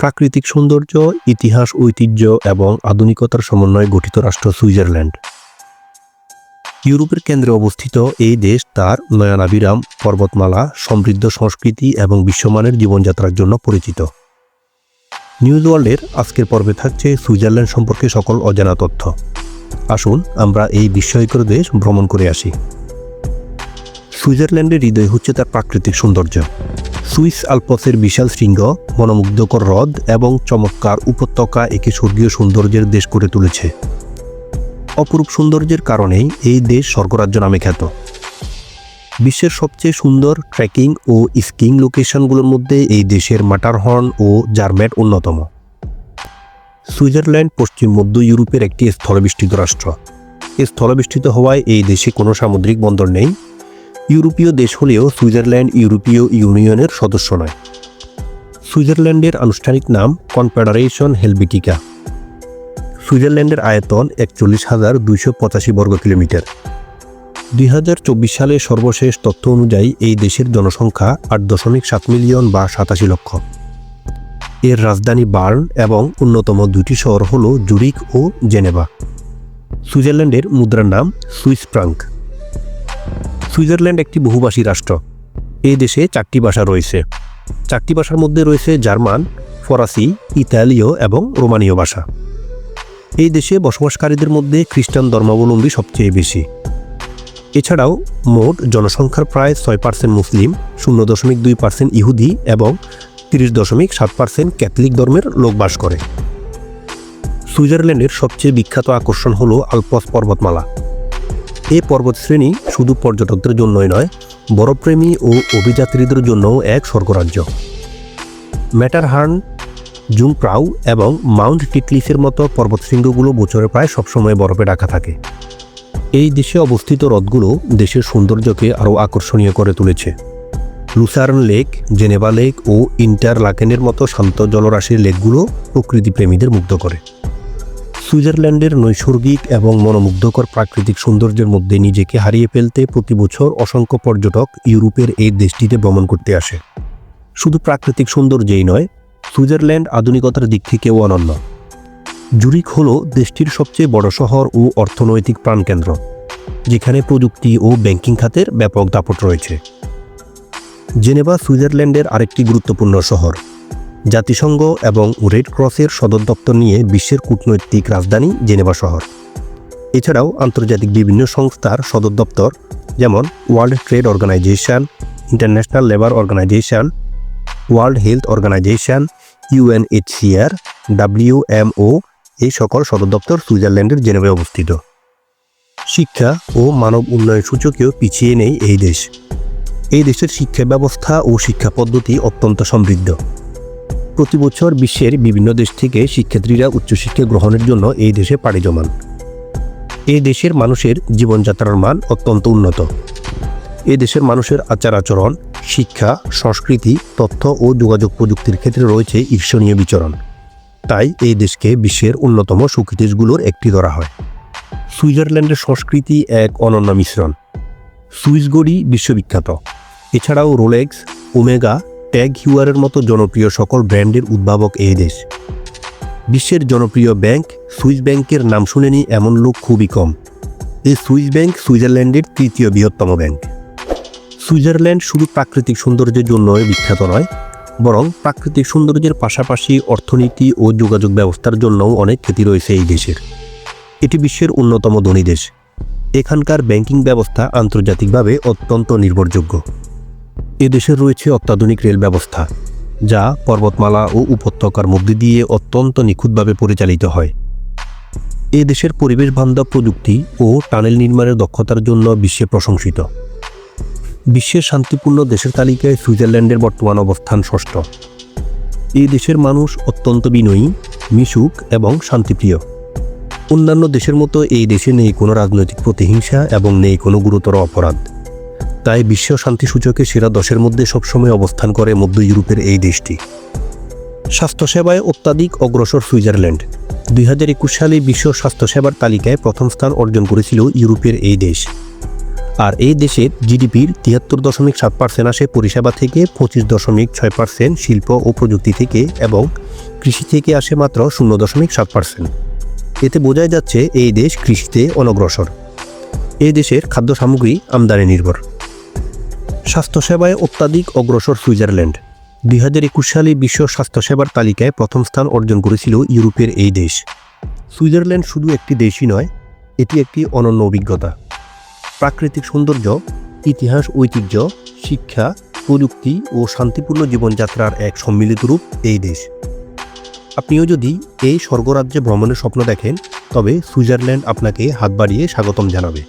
প্রাকৃতিক সৌন্দর্য, ইতিহাস, ঐতিহ্য এবং আধুনিকতার সমন্বয়ে গঠিত রাষ্ট্র সুইজারল্যান্ড। ইউরোপের কেন্দ্রে অবস্থিত এই দেশ তার নয়নাভিরাম, পর্বতমালা, সমৃদ্ধ সংস্কৃতি এবং বিশ্বমানের জীবনযাত্রার জন্য পরিচিত। নিউজ ওয়ার্ল্ডের আজকের পর্বে থাকছে সুইজারল্যান্ড সম্পর্কে সকল অজানা তথ্য। আসুন আমরা এই বিস্ময়কর দেশ ভ্রমণ করে আসি। সুইজারল্যান্ডের হৃদয় হচ্ছে তার প্রাকৃতিক সৌন্দর্য। সুইস আলপসের বিশাল শৃঙ্গ, মনোমুগ্ধকর হ্রদ এবং চমৎকার উপত্যকা একে স্বর্গীয় সৌন্দর্যের দেশ করে তুলেছে। অপরূপ সৌন্দর্যের কারণেই এই দেশ স্বর্গরাজ্য নামে খ্যাত। বিশ্বের সবচেয়ে সুন্দর ট্রেকিং ও স্কিং লোকেশনগুলোর মধ্যে এই দেশের মাটারহর্ন ও জার্মেট অন্যতম। সুইজারল্যান্ড পশ্চিম মধ্য ইউরোপের একটি স্থলবেষ্টিত রাষ্ট্র। স্থলবেষ্টিত হওয়ায় এই দেশে কোনো সামুদ্রিক বন্দর নেই। ইউরোপীয় দেশ হলেও সুইজারল্যান্ড ইউরোপীয় ইউনিয়নের সদস্য নয়। সুইজারল্যান্ডের আনুষ্ঠানিক নাম কনফেডারেশন হেলবিটিকা সুইজারল্যান্ডের আয়তন একচল্লিশ হাজার দুইশো পঁচাশি বর্গ কিলোমিটার। দুই হাজার চব্বিশ সালে সর্বশেষ তথ্য অনুযায়ী এই দেশের জনসংখ্যা আট দশমিক সাত মিলিয়ন বা সাতাশি লক্ষ। এর রাজধানী বার্ন এবং অন্যতম দুটি শহর হল জুরিক ও জেনেভা। সুইজারল্যান্ডের মুদ্রার নাম সুইস ফ্রাঙ্ক। সুইজারল্যান্ড একটি বহুভাষী রাষ্ট্র। এই দেশে চারটি ভাষা রয়েছে। চারটি ভাষার মধ্যে রয়েছে জার্মান, ফরাসি, ইতালীয় এবং রোমানীয় ভাষা। এই দেশে বসবাসকারীদের মধ্যে খ্রিস্টান ধর্মাবলম্বী সবচেয়ে বেশি। এছাড়াও মোট জনসংখ্যার প্রায় ছয় পার্সেন্ট মুসলিম, শূন্য দশমিক দুই পার্সেন্ট ইহুদি এবং তিরিশ দশমিক সাত পার্সেন্ট ক্যাথলিক ধর্মের লোক বাস করে। সুইজারল্যান্ডের সবচেয়ে বিখ্যাত আকর্ষণ হল আলপস পর্বতমালা। এই পর্বতশ্রেণী শুধু পর্যটকদের জন্যই নয় বরফপ্রেমী ও অভিযাত্রীদের জন্যও এক স্বর্গরাজ্য। ম্যাটারহার্ন, জুংপ্রাউ এবং মাউন্ট টিটলিসের মতো পর্বতশৃঙ্গগুলো বছরে প্রায় সবসময় বরফে ঢাকা থাকে। এই দেশে অবস্থিত হ্রদগুলো দেশের সৌন্দর্যকে আরও আকর্ষণীয় করে তুলেছে। লুসার্ন লেক, জেনেভা লেক ও ইন্টার লাকেনের মতো শান্ত জলরাশির লেকগুলো প্রকৃতিপ্রেমীদের মুগ্ধ করে। সুইজারল্যান্ডের নৈসর্গিক এবং মনোমুগ্ধকর প্রাকৃতিক সৌন্দর্যের মধ্যে নিজেকে হারিয়ে ফেলতে প্রতি বছর অসংখ্য পর্যটক ইউরোপের এই দেশটিতে ভ্রমণ করতে আসে। শুধু প্রাকৃতিক সৌন্দর্যেই নয়, সুইজারল্যান্ড আধুনিকতার দিক থেকেও অনন্য। জুরিক হল দেশটির সবচেয়ে বড় শহর ও অর্থনৈতিক প্রাণকেন্দ্র, যেখানে প্রযুক্তি ও ব্যাংকিং খাতের ব্যাপক দাপট রয়েছে। জেনেভা, সুইজারল্যান্ডের আরেকটি গুরুত্বপূর্ণ শহর। জাতিসংঘ এবং রেড ক্রসের সদর দপ্তর নিয়ে বিশ্বের কূটনৈতিক রাজধানী জেনেভা শহর। এছাড়াও আন্তর্জাতিক বিভিন্ন সংস্থার সদর দপ্তর, যেমন World Trade Organization, International Labour Organization, World Health Organization UNHCR WMO এই সকল সদর দপ্তর সুইজারল্যান্ডের জেনেভায় অবস্থিত। শিক্ষা ও মানব উন্নয়ন সূচকেও পিছিয়ে নেই এই দেশ। এই দেশের শিক্ষা ব্যবস্থা ও শিক্ষা পদ্ধতি অত্যন্ত সমৃদ্ধ। প্রতি বছর বিশ্বের বিভিন্ন দেশ থেকে শিক্ষার্থীরা উচ্চশিক্ষা গ্রহণের জন্য এই দেশে পাড়ি জমান। এই দেশের মানুষের জীবনযাত্রার মান অত্যন্ত উন্নত। এ দেশের মানুষের আচার আচরণ শিক্ষা, সংস্কৃতি, তথ্য ও যোগাযোগ প্রযুক্তির ক্ষেত্রে রয়েছে ঈর্ষণীয় বিচরণ। তাই এই দেশকে বিশ্বের অন্যতম সুখী দেশগুলোর একটি ধরা হয়। সুইজারল্যান্ডের সংস্কৃতি এক অনন্য মিশ্রণ। সুইস গড়ি বিশ্ববিখ্যাত। এছাড়াও রোলেক্স, ওমেগা ট্যাগ হিউয়ারের মতো জনপ্রিয় সকল ব্র্যান্ডের উদ্ভাবক এই দেশ। বিশ্বের জনপ্রিয় ব্যাংক সুইস ব্যাংকের নাম শুনেনি এমন লোক খুবই কম। এই সুইস ব্যাংক সুইজারল্যান্ডের তৃতীয় বৃহত্তম ব্যাংক। সুইজারল্যান্ড শুধু প্রাকৃতিক সৌন্দর্যের জন্যই বিখ্যাত নয়, বরং প্রাকৃতিক সৌন্দর্যের পাশাপাশি অর্থনীতি ও যোগাযোগ ব্যবস্থার জন্যও অনেক খ্যাতি রয়েছে এই দেশের। এটি বিশ্বের অন্যতম ধনী দেশ। এখানকার ব্যাংকিং ব্যবস্থা আন্তর্জাতিকভাবে অত্যন্ত নির্ভরযোগ্য। এ দেশের রয়েছে অত্যাধুনিক রেল ব্যবস্থা, যা পর্বতমালা ও উপত্যকার মধ্যে দিয়ে অত্যন্ত নিখুঁতভাবে পরিচালিত হয়। এ দেশের পরিবেশ বান্ধব প্রযুক্তি ও টানেল নির্মাণের দক্ষতার জন্য বিশ্বে প্রশংসিত। বিশ্বের শান্তিপূর্ণ দেশের তালিকায় সুইজারল্যান্ডের বর্তমান অবস্থান ষষ্ঠ। এই দেশের মানুষ অত্যন্ত বিনয়ী, মিশুক এবং শান্তিপ্রিয়। অন্যান্য দেশের মতো এই দেশে নেই কোনো রাজনৈতিক প্রতিহিংসা এবং নেই কোনো গুরুতর অপরাধ। তাই বিশ্ব শান্তি সূচকে সেরা দশের মধ্যে সবসময় অবস্থান করে মধ্য ইউরোপের এই দেশটি। স্বাস্থ্যসেবায় অত্যাধিক অগ্রসর সুইজারল্যান্ড। দুই হাজার একুশ সালে বিশ্ব স্বাস্থ্যসেবার তালিকায় প্রথম স্থান অর্জন করেছিল ইউরোপের এই দেশ। আর এই দেশের জিডিপির তিয়াত্তর দশমিক সাত পার্সেন্ট আসে পরিষেবা থেকে, পঁচিশ দশমিক ছয় পার্সেন্ট শিল্প ও প্রযুক্তি থেকে এবং কৃষি থেকে আসে মাত্র শূন্য দশমিক সাত পার্সেন্ট। এতে বোঝাই যাচ্ছে এই দেশ কৃষিতে অনগ্রসর। এই দেশের খাদ্য সামগ্রী আমদানি নির্ভর। স্বাস্থ্যসেবায় অত্যাধিক অগ্রসর সুইজারল্যান্ড। দুই হাজার একুশ সালে বিশ্ব স্বাস্থ্যসেবার তালিকায় প্রথম স্থান অর্জন করেছিল ইউরোপের এই দেশ। সুইজারল্যান্ড শুধু একটি দেশই নয়, এটি একটি অনন্য অভিজ্ঞতা। প্রাকৃতিক সৌন্দর্য, ইতিহাস, ঐতিহ্য, শিক্ষা, প্রযুক্তি ও শান্তিপূর্ণ জীবনযাত্রার এক সম্মিলিত রূপ এই দেশ। আপনিও যদি এই স্বর্গরাজ্যে ভ্রমণের স্বপ্ন দেখেন, তবে সুইজারল্যান্ড আপনাকে হাত বাড়িয়ে স্বাগতম জানাবে।